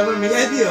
আবার মিলাই দিও।